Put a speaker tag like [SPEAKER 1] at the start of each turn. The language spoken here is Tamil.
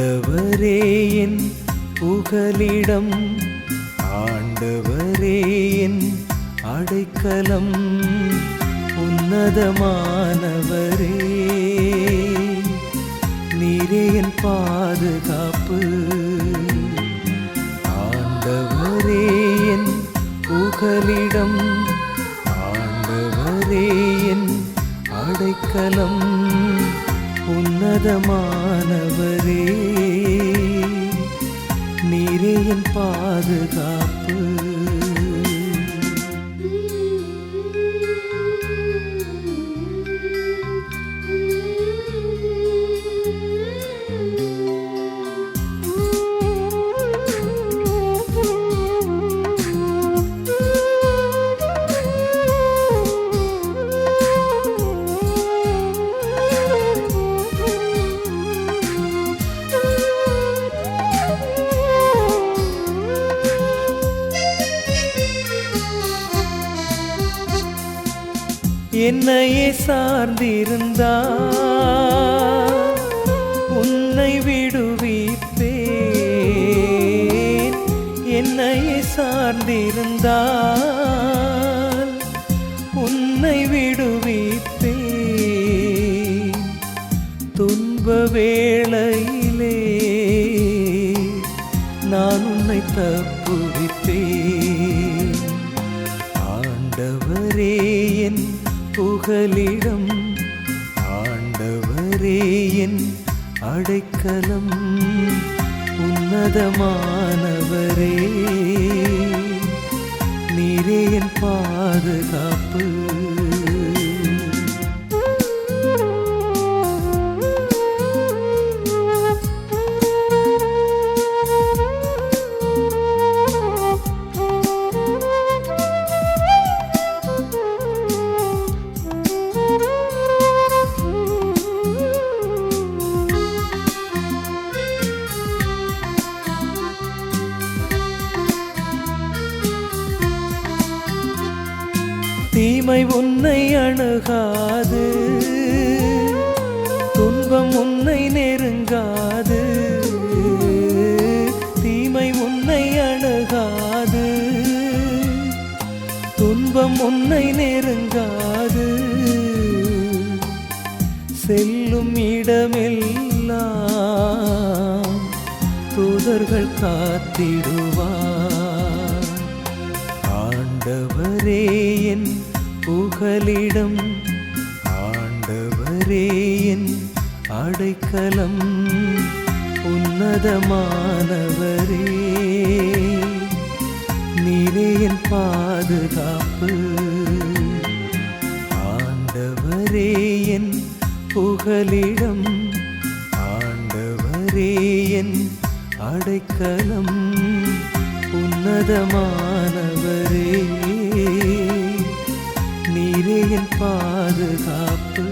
[SPEAKER 1] ஆண்டவரே என் புகலிடம். ஆண்டவரே என் அடைக்கலம். உன்னதமானவரே நீரே என் பாதுகாப்பு. ஆண்டவரே என் புகலிடம். ஆண்டவரே என் அடைக்கலம். உன்னதமானவரே. நீரே என் பாதுகாப்பு. என்னையே சார்ந்திருந்தா உன்னை விடுவிப்பேன் என்னையே சார்ந்திருந்தால் உன்னை விடுவிப்பேன் துன்ப வேளையிலே நான் உன்னை தப்புவித்தேன். ஆண்டவரே புகலிடம் ஆண்டவரே என் அடைக்கலம். உன்னதமானவரே தீமை உன்னை அணுகாது. துன்பம் உன்னை நெருங்காது. தீமை உன்னை அணுகாது. துன்பம் உன்னை நெருங்காது. செல்லும் இடமெல்லாம் தூதர்கள் காத்திடுவார். ஆண்டவரே புகலிடம் ஆண்டவரே என் அடைக்கலம். உன்னதமானவரே நீரே என் பாதுகாப்பு. ஆண்டவரே என் புகலிடம் ஆண்டவரே என் அடைக்கலம். உன்னதமானவரே. நீரே என் பாதுகாப்பு